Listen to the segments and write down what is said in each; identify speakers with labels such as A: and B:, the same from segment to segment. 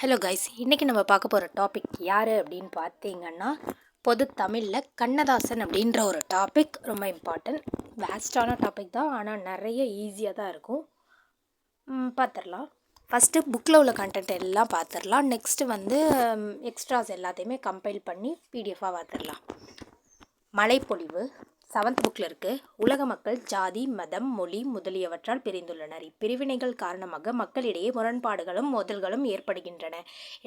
A: Hello guys இன்றைக்கி நம்ம பார்க்க போகிற டாபிக் யார் அப்படின்னு பார்த்தீங்கன்னா பொது தமிழில் கண்ணதாசன் அப்படின்ற ஒரு டாபிக் ரொம்ப இம்பார்ட்டன்ட் வேஸ்டான டாபிக் தான். ஆனால் நிறைய ஈஸியாக தான் இருக்கும். பார்த்துடலாம். ஃபஸ்ட்டு புக்கில் உள்ள கண்டென்ட் எல்லாம் பார்த்துடலாம். நெக்ஸ்ட்டு வந்து எக்ஸ்ட்ராஸ் எல்லாத்தையுமே கம்பைல் பண்ணி பிடிஎஃபாக பார்த்துடலாம். மழைப்பொழிவு. செவன்த் புக்கில் இருக்குது உலக மக்கள் ஜாதி மதம் மொழி முதலியவற்றால் பிரிந்துள்ளனர். இப்பிரிவினைகள் காரணமாக மக்களிடையே முரண்பாடுகளும் மோதல்களும் ஏற்படுகின்றன.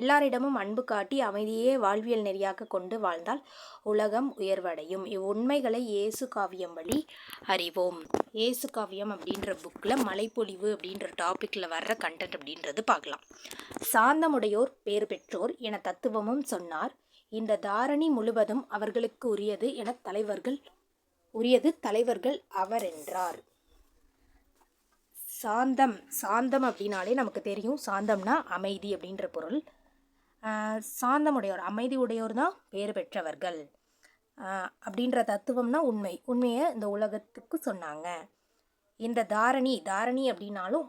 A: எல்லாரிடமும் அன்பு காட்டி அமைதியே வாழ்வியல் நெறியாக கொண்டு வாழ்ந்தால் உலகம் உயர்வடையும். இவ்வுண்மைகளை இயேசு காவியம் வழி அறிவோம். இயேசு காவியம் அப்படின்ற புக்கில் மலைப்பொழிவு அப்படின்ற டாப்பிக்கில் வர்ற கண்டென்ட் அப்படின்றது பார்க்கலாம். சாந்தமுடையோர் பேர் பெற்றோர் என தத்துவமும் சொன்னார். இந்த தாரணி முழுவதும் அவர்களுக்கு உரியது என தலைவர்கள் உரியது தலைவர்கள் அவர் என்றார் சாந்தம் சாந்தம் அப்படின்னாலே நமக்கு தெரியும். சாந்தம்னா அமைதி அப்படின்ற பொருள். சாந்தமுடையோர் அமைதி உடையோர் தான் பேர் பெற்றவர்கள் அப்படின்ற தத்துவம்னா உண்மை. உண்மையை இந்த உலகத்துக்கு சொன்னாங்க. இந்த தாரணி தாரணி அப்படின்னாலும்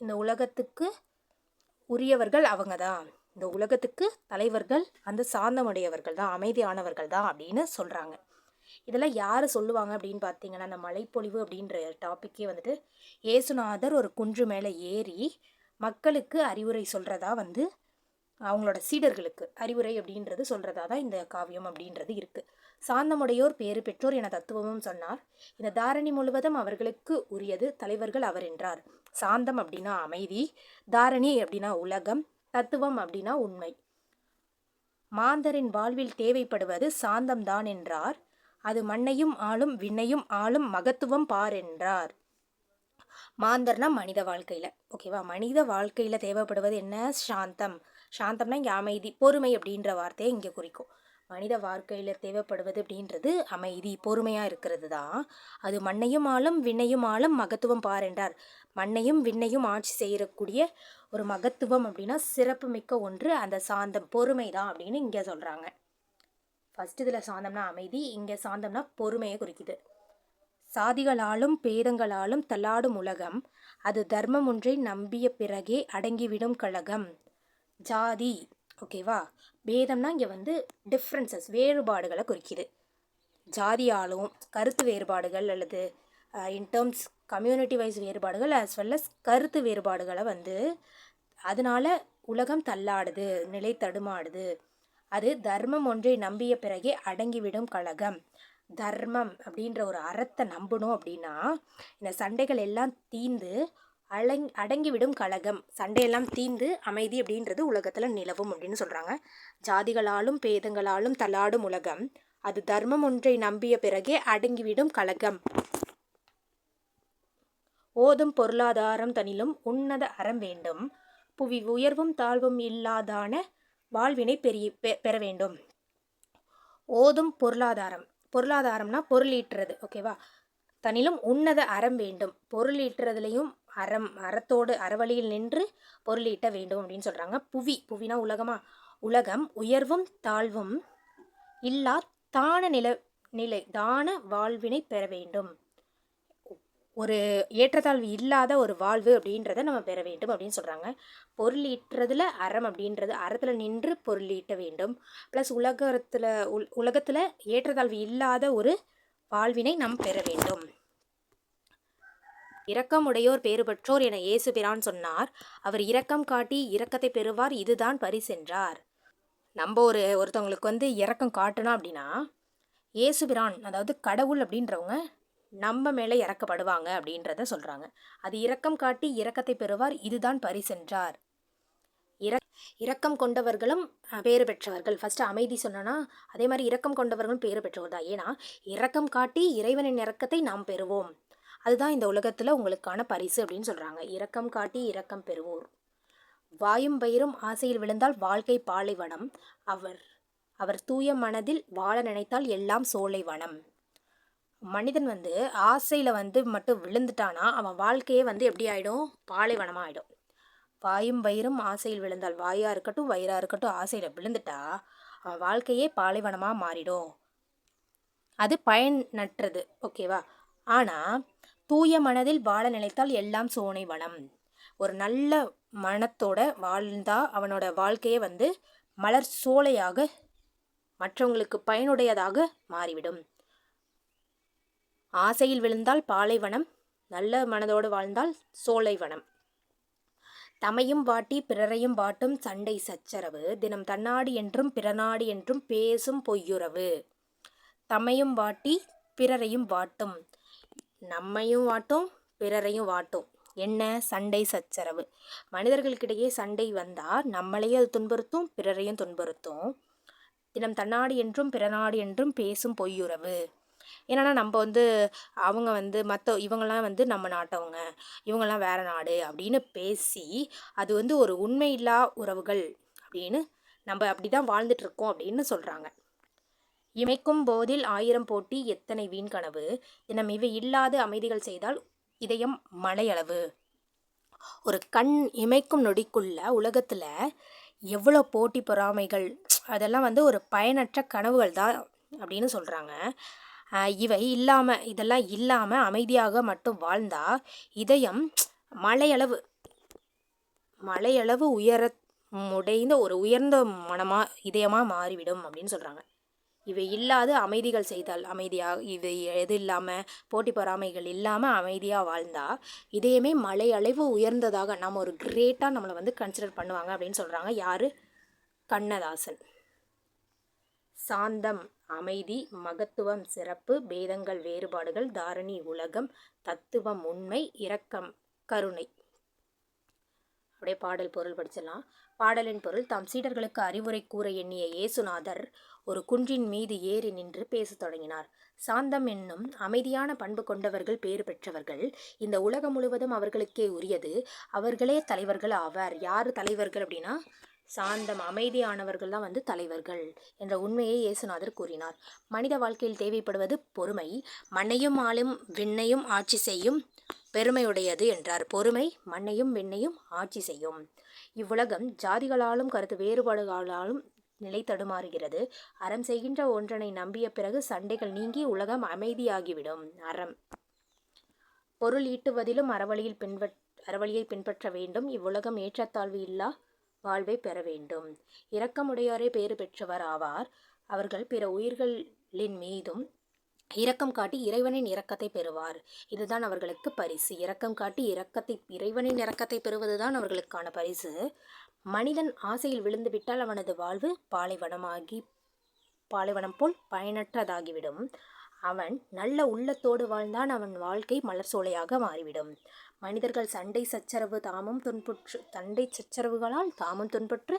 A: இந்த உலகத்துக்கு உரியவர்கள் அவங்க தான் இந்த உலகத்துக்கு தலைவர்கள் அந்த சாந்தமுடையவர்கள் தான் அமைதியானவர்கள் தான் அப்படின்னு சொல்கிறாங்க இதெல்லாம் யார் சொல்லுவாங்க அப்படின்னு பார்த்தீங்கன்னா அந்த மலைப்பொழிவு அப்படின்ற டாப்பிக்கே வந்துட்டு ஏசுநாதர் ஒரு குன்று மேலே ஏறி மக்களுக்கு அறிவுரை சொல்கிறதா வந்து அவங்களோட சீடர்களுக்கு அறிவுரை அப்படின்றது சொல்கிறதா தான் இந்த காவியம் அப்படின்றது இருக்குது சாந்தமுடையோர் பேறு பெற்றோர் என தத்துவமும் சொன்னார். இந்த தாரணி முழுவதும் அவர்களுக்கு உரியது தலைவர்கள் அவர் என்றார். சாந்தம் அப்படின்னா அமைதி தாரணி அப்படின்னா உலகம் தத்துவம் அப்படின்னா உண்மை. மாந்தரின் வாழ்வில் தேவைப்படுவது சாந்தம்தான் என்றார். அது மண்ணையும் ஆளும் விண்ணையும் ஆளும் மகத்துவம் பார் என்றார் மாந்தர்னா மனித வாழ்க்கையில். ஓகேவா மனித வாழ்க்கையில் தேவைப்படுவது என்ன? சாந்தம். சாந்தம்னா இங்கே அமைதி பொறுமை அப்படின்ற வார்த்தையை இங்கே குறிக்கும். மனித வாழ்க்கையில் தேவைப்படுவது அப்படின்றது அமைதி பொறுமையாக இருக்கிறது தான். அது மண்ணையும் ஆளும் விண்ணையும் ஆளும் மகத்துவம் பார் என்றார் மண்ணையும் விண்ணையும் ஆட்சி செய்யக்கூடிய ஒரு மகத்துவம் அப்படின்னா சிறப்பு மிக்க ஒன்று அந்த சாந்தம் பொறுமை தான் அப்படின்னு இங்கே சொல்கிறாங்க ஃபஸ்ட் இதில் சாந்தம்னா அமைதி இங்கே சாந்தம்னா பொறுமையை குறிக்குது. சாதிகளாலும் பேதங்களாலும் தள்ளாடும் உலகம் அது தர்மம் ஒன்றை நம்பிய பிறகே அடங்கிவிடும் கழகம். ஜாதி ஓகேவா பேதம்னா இங்கே வந்து டிஃப்ரென்சஸ் வேறுபாடுகளை குறிக்கிது. ஜாதியாலும் கருத்து வேறுபாடுகள் அல்லது இன் டேர்ம்ஸ் கம்யூனிட்டி வைஸ் வேறுபாடுகள் ஆஸ் வெல் அஸ் கருத்து வேறுபாடுகளை வந்து அதனால் உலகம் தள்ளாடுது நிலை தடுமாடுது. அது தர்மம் ஒன்றை நம்பிய பிறகே அடங்கிவிடும் கழகம். தர்மம் அப்படின்ற ஒரு அறத்தை நம்பணும் அப்படின்னா இந்த சண்டைகள் எல்லாம் தீந்து அடங் அடங்கிவிடும் கழகம். சண்டையெல்லாம் தீந்து அமைதி அப்படின்றது உலகத்தில் நிலவும் அப்படின்னு சொல்கிறாங்க ஜாதிகளாலும் பேதங்களாலும் தள்ளாடும் உலகம். அது தர்மம் ஒன்றை நம்பிய பிறகே அடங்கிவிடும் கழகம். ஓதும் பொருளாதாரம் தனிலும் உன்னத அறம் வேண்டும். புவி உயர்வும் தாழ்வும் இல்லாதான வாழ்வினை பெரிய பெ- பெற வேண்டும். ஓதும் பொருளாதாரம். பொருளாதாரம்னா பொருளீட்டுறது ஓகேவா தனிலும் உன்னத அறம் வேண்டும். பொருளீட்டுறதுலையும் அறம் அறத்தோடு அறவழியில் நின்று பொருளீட்ட வேண்டும் அப்படின்னு சொல்கிறாங்க புவி புவினா உலகமா? உலகம் உயர்வும் தாழ்வும் இல்லா தான நில நிலை தான வாழ்வினை பெற வேண்டும். ஒரு ஏற்றத்தாழ்வு இல்லாத ஒரு வாழ்வு அப்படின்றத நம்ம பெற வேண்டும் அப்படின்னு சொல்கிறாங்க பொருள் ஈட்டுறதுல அறம் அப்படின்றது அறத்தில் நின்று பொருள் ஈட்ட வேண்டும். ப்ளஸ் உலகத்தில் உல் உலகத்தில் ஏற்றத்தாழ்வு இல்லாத ஒரு வாழ்வினை நாம் பெற வேண்டும். இரக்கமுடையோர் பேறு பெற்றோர் என இயேசு பிரான் சொன்னார். அவர் இரக்கம் காட்டி இரக்கத்தை பெறுவார் இதுதான் பரிசென்றார் நம்ம ஒரு ஒருத்தவங்களுக்கு வந்து இரக்கம் காட்டணும் அப்படின்னா இயேசு பிரான் அதாவது கடவுள் அப்படின்றவங்க நம்ம மேலே இறக்கப்படுவாங்க அப்படின்றத சொல்கிறாங்க அது இரக்கம் காட்டி இரக்கத்தை பெறுவார் இதுதான் பரிசென்றார். இர இரக்கம் கொண்டவர்களும் பேறு பெற்றவர்கள். ஃபஸ்ட்டு அமைதி சொன்னோன்னா அதே மாதிரி இரக்கம் கொண்டவர்களும் பேறு பெற்றவர் தான். ஏன்னா இரக்கம் காட்டி இறைவனின் இரக்கத்தை நாம் பெறுவோம். அதுதான் இந்த உலகத்தில் உங்களுக்கான பரிசு அப்படின்னு சொல்கிறாங்க இரக்கம் காட்டி இரக்கம் பெறுவோர். வாயும் பயிரும் ஆசையில் விழுந்தால் வாழ்க்கை பாலைவனம். அவர் அவர் தூய மனதில் வாழ நினைத்தால் எல்லாம் சோலை வனம் மனிதன் வந்து ஆசையில் வந்து மட்டும் விழுந்துட்டானா அவன் வாழ்க்கையே வந்து எப்படி ஆகிடும் பாலைவனமாக ஆகிடும் வாயும் வயிறும் ஆசையில் விழுந்தால் வாயாக இருக்கட்டும் வயிறாக இருக்கட்டும் ஆசையில் விழுந்துட்டா அவன் வாழ்க்கையே பாலைவனமாக மாறிடும். அது பயனற்றது ஓகேவா? ஆனால் தூய மனதில் வாழ நினைத்தால் எல்லாம் சோனை வனம். ஒரு நல்ல மனத்தோட வாழ்ந்தா அவனோட வாழ்க்கையே வந்து மலர் சோலையாக மற்றவங்களுக்கு பயனுடையதாக மாறிவிடும். ஆசையில் விழுந்தால் பாலைவனம் நல்ல மனதோடு வாழ்ந்தால் சோலைவனம். தமையும் வாட்டி பிறரையும் வாட்டும் சண்டை சச்சரவு. தினம் தன்னாடி என்றும் பிறநாடி என்றும் பேசும் பொய்யுறவு. தமையும் வாட்டி பிறரையும் வாட்டும். நம்மையும் வாட்டும் பிறரையும் வாட்டும். என்ன? சண்டை சச்சரவு. மனிதர்களுக்கிடையே சண்டை வந்தால் நம்மளையும் அது துன்புறுத்தும் பிறரையும் துன்புறுத்தும். தினம் தன்னாடி என்றும் பிறநாடு என்றும் பேசும் பொய்யுறவு. ஏன்னா நம்ம வந்து அவங்க வந்து மற்ற இவங்கெல்லாம் வந்து நம்ம நாட்டவங்க. இவங்கெல்லாம் வேறு நாடு அப்படின்னு பேசி அது வந்து ஒரு உண்மையில்லா உறவுகள் அப்படின்னு நம்ம அப்படி தான் வாழ்ந்துட்டுருக்கோம் அப்படின்னு சொல்கிறாங்க இமைக்கும் போதில் ஆயிரம் போட்டி எத்தனை வீண் கனவு? தினம் இவை இல்லாத அமைதிகள் செய்தால் இதயம் மலையளவு. ஒரு கண் இமைக்கும் நொடிக்குள்ள உலகத்தில் எவ்வளோ போட்டி பொறாமைகள்? அதெல்லாம் வந்து ஒரு பயனற்ற கனவுகள் தான் அப்படின்னு சொல்கிறாங்க இவை இல்லாமல் இதெல்லாம் இல்லாமல் அமைதியாக மட்டும் வாழ்ந்தா இதயம் மலையளவு மலையளவு உயர முடைந்த ஒரு உயர்ந்த மனமாக இதயமாக மாறிவிடும் அப்படின்னு சொல்கிறாங்க இவை இல்லாது அமைதிகள் செய்தால் அமைதியாக இது எது இல்லாமல் போட்டி பொறாமைகள் இல்லாமல் அமைதியாக வாழ்ந்தால் இதயமே மலை அளவு உயர்ந்ததாக நம்ம ஒரு கிரேட்டாக நம்மளை வந்து கன்சிடர் பண்ணுவாங்க அப்படின்னு சொல்கிறாங்க யார்? கண்ணதாசன். சாந்தம். அமைதி மகத்துவம் சிறப்பு பேதங்கள் வேறுபாடுகள் தாரணி உலகம் தத்துவம் உண்மை இரக்கம் கருணை. அப்படியே பாடல் பொருள் படிச்சிடலாம். பாடலின் பொருள் தாம் சீடர்களுக்கு அறிவுரை கூற எண்ணிய இயேசுநாதர் ஒரு குன்றின் மீது ஏறி நின்று பேசத் தொடங்கினார். சாந்தம் என்னும் அமைதியான பண்பு கொண்டவர்கள் பேறு பெற்றவர்கள். இந்த உலகம் முழுவதும் அவர்களுக்கே உரியது. அவர்களே தலைவர்கள் ஆவார். யார் தலைவர்கள் அப்படின்னா சாந்தம் அமைதியானவர்கள் தான் வந்து தலைவர்கள் என்ற உண்மையை இயேசுநாதர் கூறினார். மனித வாழ்க்கையில் தேவைப்படுவது பொறுமை. மண்ணையும் ஆளும் விண்ணையும் ஆட்சி செய்யும் பெருமையுடையது என்றார். பொறுமை மண்ணையும் விண்ணையும் ஆட்சி செய்யும். இவ்வுலகம் ஜாதிகளாலும் கருத்து வேறுபாடுகளாலும் நிலை தடுமாறுகிறது. அறம் செய்கின்ற ஒன்றனை நம்பிய பிறகு சண்டைகள் நீங்கி உலகம் அமைதியாகிவிடும். அறம். பொருள் ஈட்டுவதிலும் அறவழியில் பின்பற் அறவழியை பின்பற்ற வேண்டும். இவ்வுலகம் ஏற்றத்தாழ்வு இல்லா வாழ்வை பெற வேண்டும். இரக்கமுடையோரே பேறு பெற்றவர் ஆவார். அவர்கள் பிற உயிர்களின் மீதும் இரக்கம் காட்டி இறைவனின் இரக்கத்தை பெறுவார். இதுதான் அவர்களுக்கு பரிசு. இரக்கம் காட்டி இரக்கத்தை இறைவனின் இரக்கத்தை பெறுவதுதான் அவர்களுக்கான பரிசு. மனிதன் ஆசையில் விழுந்து விட்டால் அவனது வாழ்வு பாலைவனமாகி பாலைவனம் போல் பயனற்றதாகிவிடும். அவன் நல்ல உள்ளத்தோடு வாழ்ந்தான் அவன் வாழ்க்கை மலர் சோலையாக மாறிவிடும். மனிதர்கள் சண்டை சச்சரவு தாமும் துன்புற்று சண்டை சச்சரவுகளால் தாமும் துன்புற்று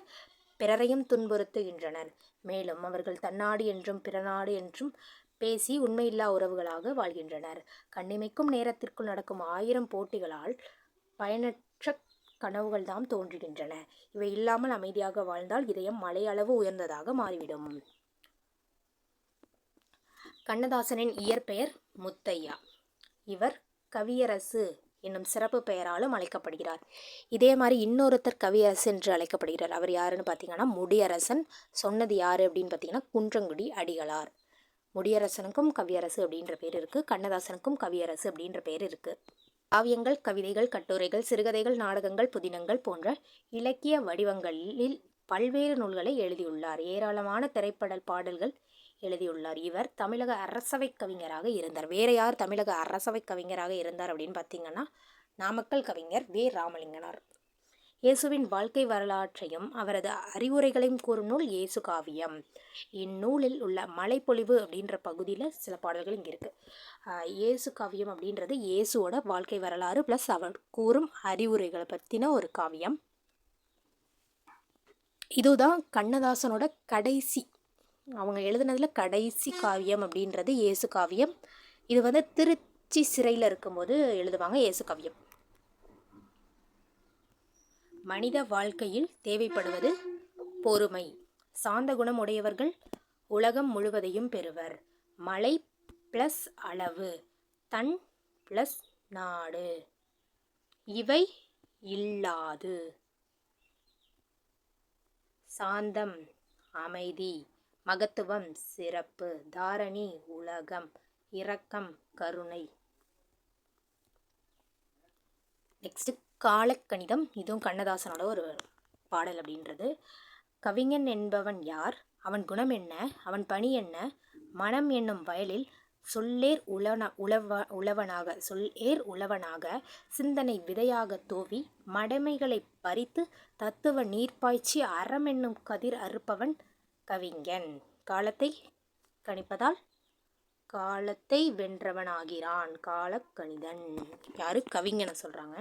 A: பிறரையும் துன்புறுத்துகின்றனர். மேலும் அவர்கள் தன்னாடு என்றும் பிறநாடு என்றும் பேசி உண்மையில்லா உறவுகளாக வாழ்கின்றனர். கண்ணிமைக்கும் நேரத்திற்குள் நடக்கும் ஆயிரம் போட்டிகளால் பயனற்ற கனவுகள் தாம் தோன்றுகின்றன. இவை இல்லாமல் அமைதியாக வாழ்ந்தால் இதயம் மலையளவு உயர்ந்ததாக மாறிவிடும். கண்ணதாசனின் இயற்பெயர் முத்தையா. இவர் கவியரசு என்னும் சிறப்பு பெயராலும் அழைக்கப்படுகிறார். இதே மாதிரி இன்னொருத்தர் கவியரசு என்று அழைக்கப்படுகிறார். அவர் யாருன்னு பார்த்தீங்கன்னா முடியரசன். சொன்னது யார் அப்படின்னு பார்த்தீங்கன்னா குன்றங்குடி அடிகளார். முடியரசனுக்கும் கவியரசு அப்படின்ற பேர் இருக்குது கண்ணதாசனுக்கும் கவியரசு அப்படின்ற பேர் இருக்குது காவியங்கள் கவிதைகள் கட்டுரைகள் சிறுகதைகள் நாடகங்கள் புதினங்கள் போன்ற இலக்கிய வடிவங்களில் பல்வேறு நூல்களை எழுதியுள்ளார். ஏராளமான திரைப்பட பாடல்கள் எழுதியுள்ளார். இவர் தமிழக அரசவை கவிஞராக இருந்தார். வேற யார் தமிழக அரசவை கவிஞராக இருந்தார் அப்படின்னு பார்த்தீங்கன்னா நாமக்கல் கவிஞர் வே. ராமலிங்கனார். இயேசுவின் வாழ்க்கை வரலாற்றையும் அவரது அறிவுரைகளையும் கூறும் நூல் இயேசு காவியம். இந்நூலில் உள்ள மலைப்பொழிவு அப்படின்ற பகுதியில் சில பாடல்கள் இங்கே இருக்குது இயேசு காவியம் அப்படின்றது இயேசுவோட வாழ்க்கை வரலாறு ப்ளஸ் அவர் கூறும் அறிவுரைகளை பற்றின ஒரு காவியம். இதுதான் கண்ணதாசனோட கடைசி அவங்க எழுதுனதில் கடைசி காவியம் அப்படின்றது இயேசு காவியம். இது வந்து திருச்சி சிறையில் இருக்கும்போது எழுதுவாங்க இயேசு காவியம். மனித வாழ்க்கையில் தேவைப்படுவது பொறுமை. சாந்த குணம் உடையவர்கள் உலகம் முழுவதையும் பெறுவர். மலை ப்ளஸ் அளவு தன் ப்ளஸ் நாடு. இவை இல்லாது. சாந்தம் அமைதி. மகத்துவம் சிறப்பு. தாரணி உலகம் இரக்கம் கருணை. நெக்ஸ்ட் காலக்கணிதம். இதுவும் கண்ணதாசனோட ஒரு பாடல் அப்படின்றது. கவிஞன் என்பவன் யார்? அவன் குணம் என்ன? அவன் பணி என்ன? மனம் என்னும் வயலில் சொல்லேர் உளன உழவ உழவனாக சொல்லேர் உழவனாக சிந்தனை விதையாக தோவி மடமைகளை பறித்து தத்துவ நீர்ப்பாய்ச்சி அறமென்னும் கதிர் அறுப்பவன் கவிஞன். காலத்தை கணிப்பதால்? காலத்தை வென்றவனாகிறான் காலக்கணிதன். யாரு? கவிஞனை சொல்கிறாங்க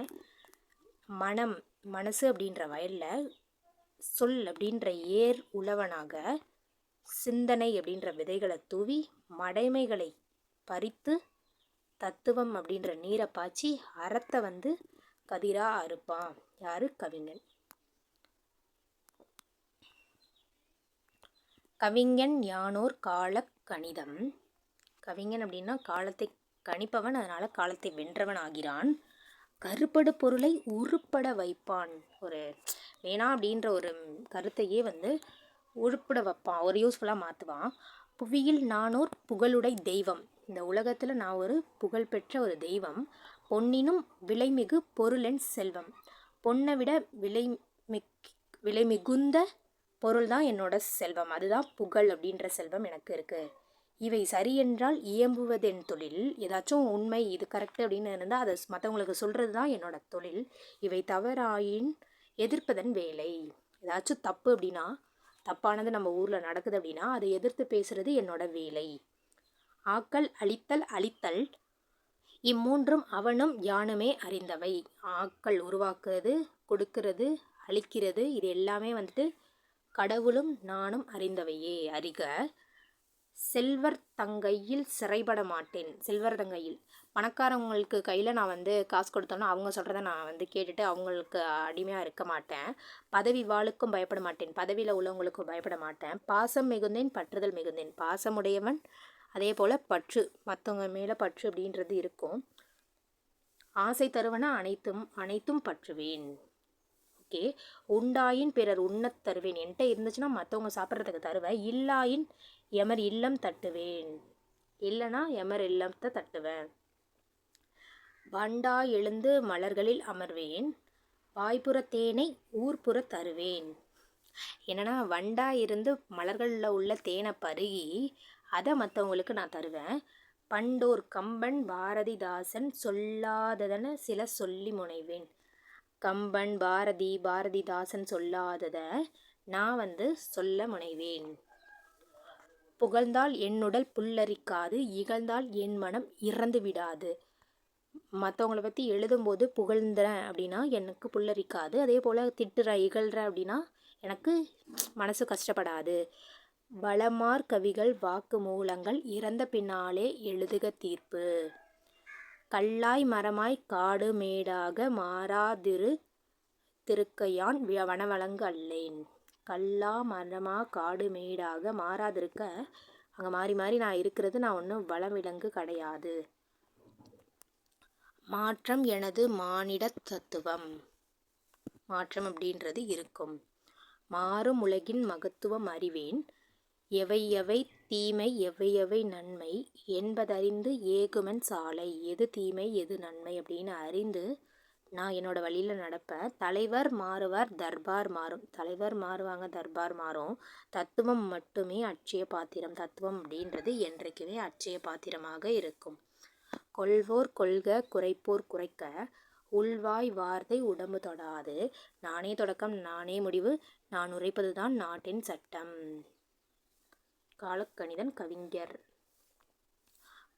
A: மனம் மனசு அப்படின்ற வயலில் சொல் அப்படின்ற ஏர் உழவனாக சிந்தனை அப்படின்ற விதைகளை தூவி மடைமைகளை பறித்து தத்துவம் அப்படின்ற நீரை பாய்ச்சி அறத்தை வந்து கதிராக அறுப்பான். யாரு? கவிஞன். கவிஞன் யானோர் கால கணிதம். கவிஞன் அப்படின்னா காலத்தை கணிப்பவன் அதனால் காலத்தை வென்றவன் ஆகிறான். கருப்படு பொருளை உருப்பட வைப்பான். ஒரு வேணாம் அப்படின்ற ஒரு கருத்தையே வந்து உருப்பட வைப்பான். ஒரு யூஸ்ஃபுல்லாக மாற்றுவான் புவியில் நானோர் புகழுடை தெய்வம். இந்த உலகத்தில் நான் ஒரு புகழ்பெற்ற ஒரு தெய்வம். பொன்னினும் விலைமிகு பொருளென் செல்வம். பொன்னை விட விலை மிக் விலை மிகுந்த பொருள் தான் என்னோட செல்வம். அதுதான் புகழ் அப்படின்ற செல்வம் எனக்கு இருக்குது இவை சரி என்றால் இயம்புவதென் தொழில். ஏதாச்சும் உண்மை இது கரெக்டு அப்படின்னு இருந்தால் அதை மற்றவங்களுக்கு சொல்கிறது தான் என்னோட தொழில். இவை தவறாயின் எதிர்ப்பதன் வேலை. ஏதாச்சும் தப்பு அப்படின்னா தப்பானது நம்ம ஊரில் நடக்குது அப்படின்னா அதை எதிர்த்து பேசுகிறது என்னோட வேலை. ஆக்கல் அழித்தல் அழித்தல். இம்மூன்றும் அவனும் யானுமே அறிந்தவை. ஆக்கள் உருவாக்குறது கொடுக்கிறது அழிக்கிறது இது எல்லாமே வந்துட்டு கடவுளும் நானும் அறிந்தவையே. அறிக செல்வர் தங்கையில் சிறைபட மாட்டேன். செல்வர் தங்கையில். பணக்காரவங்களுக்கு கையில் நான் வந்து காசு கொடுத்தோன்னா அவங்க சொல்கிறத நான் வந்து கேட்டுட்டு அவங்களுக்கு அடிமையாக இருக்க மாட்டேன். பதவி வாளுக்கும் பயப்பட மாட்டேன். பதவியில் உள்ளவங்களுக்கும் பயப்பட மாட்டேன். பாசம் மிகுந்தேன் பற்றுதல் மிகுந்தேன். பாசமுடையவன் அதே போல் பற்று மற்றவங்க மேலே பற்று அப்படின்றது இருக்கும். ஆசை தருவன அனைத்தும் அனைத்தும் பற்றுவேன். ஓகே உண்டாயின் பிறர் உண்ணத் தருவேன். என்கிட்ட இருந்துச்சுன்னா மற்றவங்க சாப்பிட்றதுக்கு தருவேன் இல்லாயின் எமர் இல்லம் தட்டுவேன். இல்லைனா எமர் இல்லத்தை தட்டுவேன். வண்டா எழுந்து மலர்களில் அமர்வேன். வாய்ப்புற தேனை ஊர்ப்புற தருவேன். என்னென்னா வண்டா இருந்து மலர்களில் உள்ள தேனை பருகி அதை மற்றவங்களுக்கு நான் தருவேன். பண்டோர் கம்பன் பாரதிதாசன் சொல்லாததன சில சொல்லி முனைவேன். கம்பன் பாரதி பாரதிதாசன் சொல்லாததை நான் வந்து சொல்ல முனைவேன். புகழ்ந்தால் என்னுடல் புல்லரிக்காது இகழ்ந்தால் என் மனம் இறந்து விடாது. மற்றவங்கள பற்றி எழுதும்போது புகழ்ந்துறேன் அப்படின்னா எனக்கு புல்லரிக்காது. அதே போல் திட்டுறேன் இகழ்கிற அப்படின்னா எனக்கு மனசு கஷ்டப்படாது. வளமார் கவிகள் வாக்கு மூலங்கள் இறந்த பின்னாலே எழுதுக தீர்ப்பு. கல்லாய் மரமாய் காடு மேடாக மாறாதிரு திருக்கையான் வனவளங்கு அல்லேன். கல்லா மரமாக காடு மேடாக மாறாதிருக்க அங்கே மாறி மாறி நான் இருக்கிறது நான் ஒன்றும் வளவிலங்கு கிடையாது. மாற்றம் எனது மானிட தத்துவம். மாற்றம் அப்படின்றது இருக்கும். மாறும் உலகின் மகத்துவம் அறிவேன். எவை எவை தீமை எவை எவை நன்மை என்பதறிந்து ஏகுமன் சாலை. எது தீமை எது நன்மை அப்படின்னு அறிந்து நான் என்னோடய வழியில் நடப்பேன். தலைவர் மாறுவார் தர்பார் மாறும். தலைவர் மாறுவாங்க தர்பார் மாறும். தத்துவம் மட்டுமே அட்சய பாத்திரம். தத்துவம் அப்படின்றது என்றைக்குமே அட்சய பாத்திரமாக இருக்கும். கொள்வோர் கொள்க குறைப்போர் குறைக்க. உள்வாய் வார்த்தை உடம்பு தொடாது. நானே தொடக்கம் நானே முடிவு. நான் உரைப்பது தான் நாட்டின் சட்டம். காலக்கணிதன் கவிஞர்.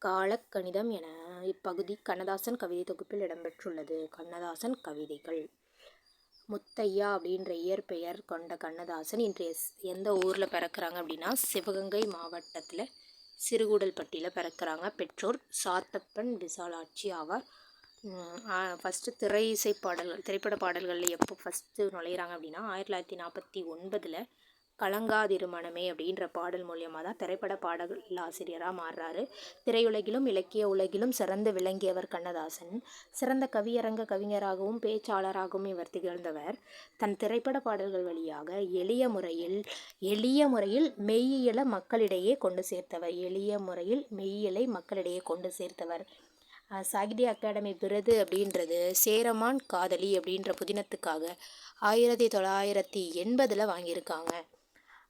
A: காலக்கணிதம் என இப்பகுதி கண்ணதாசன் கவிதை தொகுப்பில் இடம்பெற்றுள்ளது. கண்ணதாசன் கவிதைகள். முத்தையா அப்படின்ற இயற்பெயர் கொண்ட கண்ணதாசன் இன்றைய எந்த ஊரில் பிறக்கிறாங்க அப்படின்னா சிவகங்கை மாவட்டத்தில் சிறுகூடல்பட்டியில் பிறக்கிறாங்க. பெற்றோர் சாத்தப்பன் விசாலாட்சி ஆவார். ஃபஸ்ட்டு திரை இசை பாடல்கள் திரைப்பட பாடல்களில் எப்போ ஃபஸ்ட்டு நுழையிறாங்க அப்படின்னா ஆயிரத்தி தொள்ளாயிரத்தி நாற்பத்தி ஒன்பதில் கலங்காதிருமணமே அப்படின்ற பாடல் மூலியமாக தான் திரைப்பட பாடல் ஆசிரியராக மாறுறாரு. திரையுலகிலும் இலக்கிய உலகிலும் சிறந்து விளங்கியவர் கண்ணதாசன். சிறந்த கவியரங்க கவிஞராகவும் பேச்சாளராகவும் இவர் திகழ்ந்தவர். தன் திரைப்பட பாடல்கள் வழியாக எளிய முறையில் எளிய முறையில் மெய்யியலை மக்களிடையே கொண்டு சேர்த்தவர். எளிய முறையில் மெய்யியலை மக்களிடையே கொண்டு சேர்த்தவர். சாகித்ய அகாடமி விருது அப்படின்றது சேரமான் காதலி அப்படின்ற புதினத்துக்காக ஆயிரத்தி தொள்ளாயிரத்தி எண்பதில் வாங்கியிருக்காங்க.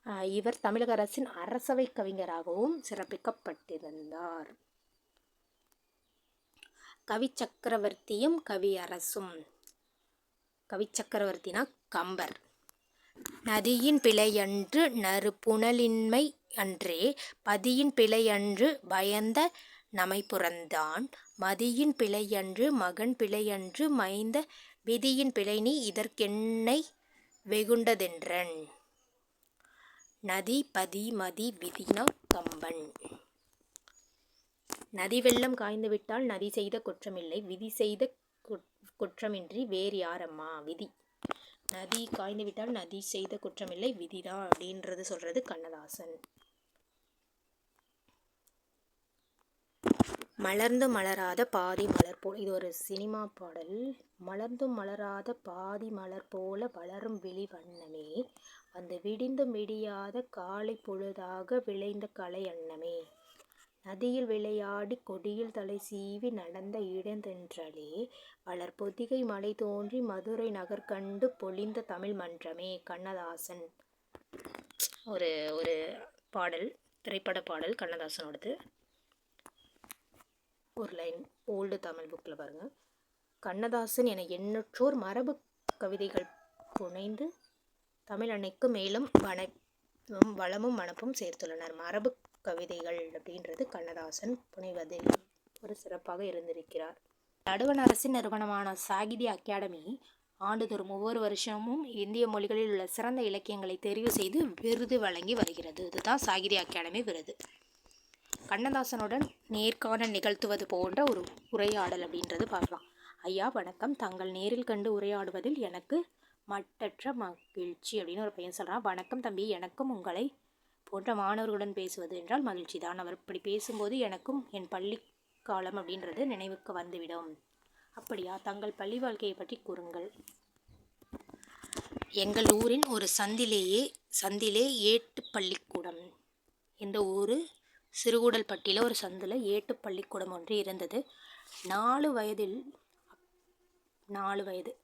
A: இவர் தமிழக அரசின் அரசவை கவிஞராகவும் சிறப்பிக்கப்பட்டிருந்தார். கவி சக்கரவர்த்தியும் கவி அரசும். கவி சக்கரவர்த்தினா கம்பர். நதியின் பிழையன்று நறுபுணலின்மை அன்றே பதியின் பிழையன்று பயந்த நமைப்புறந்தான் மதியின் பிழையன்று மகன் பிழையன்று மைந்த விதியின் பிழை நீ இதற்கென்னை வெகுண்டதென்றன். நதி பதி மதி விதினா கம்பன். நதி வெள்ளம் காய்ந்து விட்டால் நதி செய்த குற்றமில்லை. விதி செய்த குற்றமின்றி வேறு யாரம்மா? விதி. நதி காய்ந்து விட்டால் நதி செய்த குற்றமில்லை. விதிதான் அப்படின்றது சொல்றது கண்ணதாசன். மலர்ந்து மலராத பாதி மலர் போல் இது ஒரு சினிமா பாடல். மலர்ந்தும் மலராத பாதி மலர் போல வளரும் விழி வண்ணமே அந்த விடிந்து விடியாத காலை பொழுதாக விளைந்த கலை அன்னமே. நதியில் விளையாடி கொடியில் தலை சீவி நடந்த இடந்தென்றலே வளர் பொதிகை மலை தோன்றி மதுரை நகர் கண்டு பொழிந்த தமிழ் மன்றமே. கண்ணதாசன். ஒரு ஒரு பாடல் திரைப்பட பாடல் கண்ணதாசனோடது. ஒரு லைன் ஓல்டு தமிழ் புக்கில் பாருங்கள் கண்ணதாசன் என எண்ணற்றோர் மரபு கவிதைகள் புனைந்து தமிழ் அன்னைக்கு மேலும் வனப்பும் வளமும் மனப்பும் சேர்த்துள்ளனர். மரபு கவிதைகள் அப்படின்றது கண்ணதாசன் புனைவதில் ஒரு சிறப்பாக இருந்திருக்கிறார். நடுவண் அரசின் நிறுவனமான சாகித்ய அகாடமி ஆண்டுதோறும் ஒவ்வொரு வருஷமும் இந்திய மொழிகளில் உள்ள சிறந்த இலக்கியங்களை தெரிவு செய்து விருது வழங்கி வருகிறது. இதுதான் சாகித்ய அகாடமி விருது. கண்ணதாசனுடன் நேர்காணல் நிகழ்த்துவது போன்ற ஒரு உரையாடல் அப்படின்றது பார்க்கலாம். ஐயா வணக்கம். தங்கள் நேரில் கண்டு உரையாடுவதில் எனக்கு மட்டற்ற மகிழ்ச்சி அப்படின்னு ஒரு பையன் சொல்கிறான் வணக்கம் தம்பி எனக்கும் உங்களை போன்ற மாணவர்களுடன் பேசுவது என்றால் மகிழ்ச்சி தான் அவர் இப்படி பேசும்போது எனக்கும் என் பள்ளி காலம் அப்படின்றது நினைவுக்கு வந்துவிடும். அப்படியா? தங்கள் பள்ளி வாழ்க்கையை பற்றி கூறுங்கள். எங்கள் ஊரின் ஒரு சந்திலேயே சந்திலே ஏட்டு பள்ளிக்கூடம். இந்த ஊர் சிறுகூடல்பட்டியில் ஒரு சந்தில் ஏட்டு பள்ளிக்கூடம் ஒன்று இருந்தது. நாலு வயதில் நாலு வயது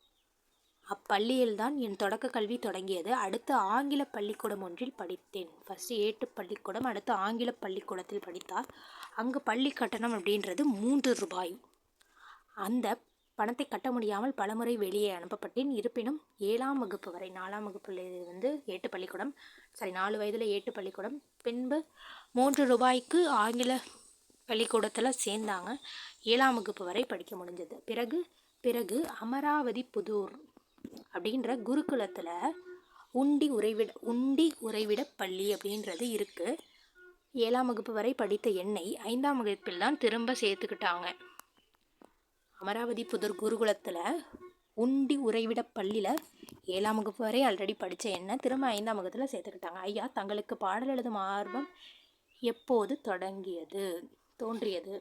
A: அப்பள்ளியில்தான் என் தொடக்க கல்வி தொடங்கியது. அடுத்து ஆங்கில பள்ளிக்கூடம் ஒன்றில் படித்தேன். ஃபஸ்ட்டு ஏட்டு பள்ளிக்கூடம் அடுத்து ஆங்கில பள்ளிக்கூடத்தில் படித்தார். அங்கு பள்ளி கட்டணம் அப்படின்றது மூன்று ரூபாய். அந்த பணத்தை கட்ட முடியாமல் பலமுறை வெளியே அனுப்பப்பட்டேன். இருப்பினும் ஏழாம் வகுப்பு வரை நாலாம் வகுப்பில் வந்து ஏட்டு பள்ளிக்கூடம் சாரி நாலு வயதில் ஏட்டு பள்ளிக்கூடம் பின்பு மூன்று ரூபாய்க்கு ஆங்கில பள்ளிக்கூடத்தில் சேர்ந்தாங்க. ஏழாம் வகுப்பு வரை படிக்க முடிஞ்சது. பிறகு பிறகு அமராவதி புதூர் அப்படின்ற குருகுலத்தில் உண்டி உறைவிட உண்டி உறைவிட பள்ளி அப்படின்றது இருக்குது ஏழாம் வகுப்பு வரை படித்த என்னை ஐந்தாம் வகுப்பில் தான் திரும்ப சேர்த்துக்கிட்டாங்க. அமராவதி புதூர் குருகுலத்தில் உண்டி உறைவிட பள்ளியில் ஏழாம் வகுப்பு வரை ஆல்ரெடி படித்த என்ன திரும்ப ஐந்தாம் வகுப்பில் சேர்த்துக்கிட்டாங்க. ஐயா தங்களுக்கு பாடல் எழுதும் ஆர்வம் எப்போது தொடங்கியது? தோன்றியது.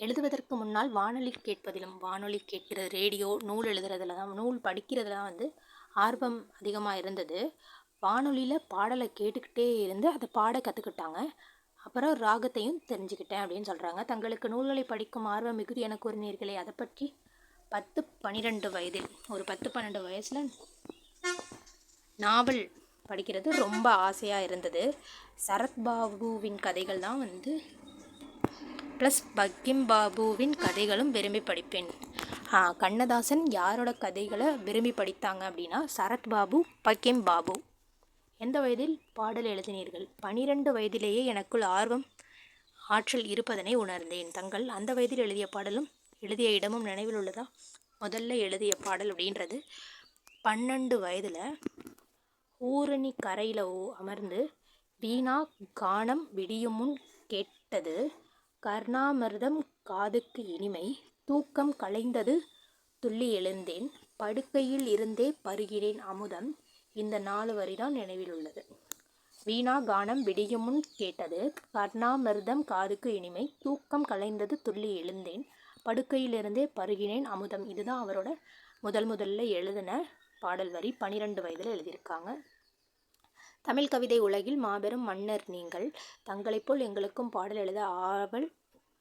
A: எழுதுவதற்கு முன்னால் வானொலி கேட்பதிலும் வானொலி கேட்கிற ரேடியோ நூல் எழுதுறதுல தான் நூல் படிக்கிறதுல தான் வந்து ஆர்வம் அதிகமாக இருந்தது. வானொலியில் பாடலை கேட்டுக்கிட்டே இருந்து அதை பாட கற்றுக்கிட்டாங்க அப்புறம் ராகத்தையும் தெரிஞ்சுக்கிட்டேன் அப்படின்னு சொல்கிறாங்க தங்களுக்கு நூல்களை படிக்கும் ஆர்வம் மிகுதி என கூறினீர்களே அதை பற்றி பத்து பன்னிரெண்டு வயதில் ஒரு பத்து பன்னெண்டு வயசில் நாவல் படிக்கிறது ரொம்ப ஆசையாக இருந்தது. சரத்பாபுவின் கதைகள் தான் வந்து ப்ளஸ் பக்கிம் பாபுவின் கதைகளும் விரும்பி படிப்பேன். கண்ணதாசன் யாரோட கதைகளை விரும்பி படித்தாங்க அப்படின்னா சரத்பாபு பக்கிம் பாபு எந்த வயதில் பாடல் எழுதினீர்கள்? பனிரெண்டு வயதிலேயே எனக்குள் ஆர்வம் ஆற்றல் இருப்பதனை உணர்ந்தேன். தங்கள் அந்த வயதில் எழுதிய பாடலும் எழுதிய இடமும் நினைவில் உள்ளதா? முதல்ல எழுதிய பாடல் அப்படின்றது பன்னெண்டு வயதில் ஊரணி கரையில் அமர்ந்து வீணா கானம் விடியும் முன் கேட்டது கர்ணாமிர்தம் காதுக்கு இனிமை. தூக்கம் கலைந்தது துள்ளி எழுந்தேன். படுக்கையில் இருந்தே பருகிறேன் அமுதம். இந்த நாலு வரிதான் நினைவில் உள்ளது. வீணா கானம் விடியும் முன் கேட்டது கர்ணாமிர்தம் காதுக்கு இனிமை. தூக்கம் கலைந்தது துள்ளி எழுந்தேன். படுக்கையிலிருந்தே பருகினேன் அமுதம். இதுதான் அவரோட முதல் முதல்ல எழுதின பாடல் வரி. பனிரெண்டு வயதில் எழுதியிருக்காங்க. தமிழ் கவிதை உலகில் மாபெரும் மன்னர் நீங்கள். தங்களைப் போல் எங்களுக்கும் பாடல் எழுத ஆவல்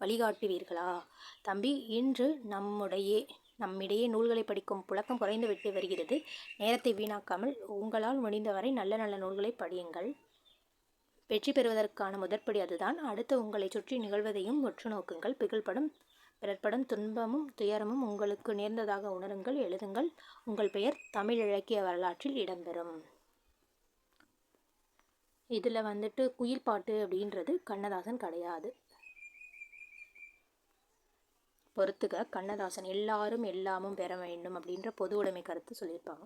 A: வழிகாட்டுவீர்களா? தம்பி இன்று நம்முடைய நம்மிடையே நூல்களை படிக்கும் புழக்கம் குறைந்து விட்டு வருகிறது. நேரத்தை வீணாக்காமல் உங்களால் முடிந்தவரை நல்ல நல்ல நூல்களை படியுங்கள். வெற்றி பெறுவதற்கான முதற்படி அதுதான். அடுத்து உங்களை சுற்றி நிகழ்வதையும் உற்று நோக்குங்கள் பிகழ்படும் பிறர்படும் துன்பமும் துயரமும் உங்களுக்கு நேர்ந்ததாக உணருங்கள் எழுதுங்கள். உங்கள் பெயர் தமிழ் இலக்கிய வரலாற்றில் இடம்பெறும். இதில் வந்துட்டு குயில் பாட்டு அப்படின்றது கண்ணதாசன் கிடையாது. பொறுத்துக கண்ணதாசன் எல்லாரும் எல்லாமும் பெற வேண்டும் அப்படின்ற பொது உடைமை கருத்து சொல்லியிருப்பாங்க.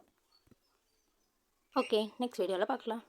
A: ஓகே நெக்ஸ்ட் வீடியோவில் பார்க்கலாம்.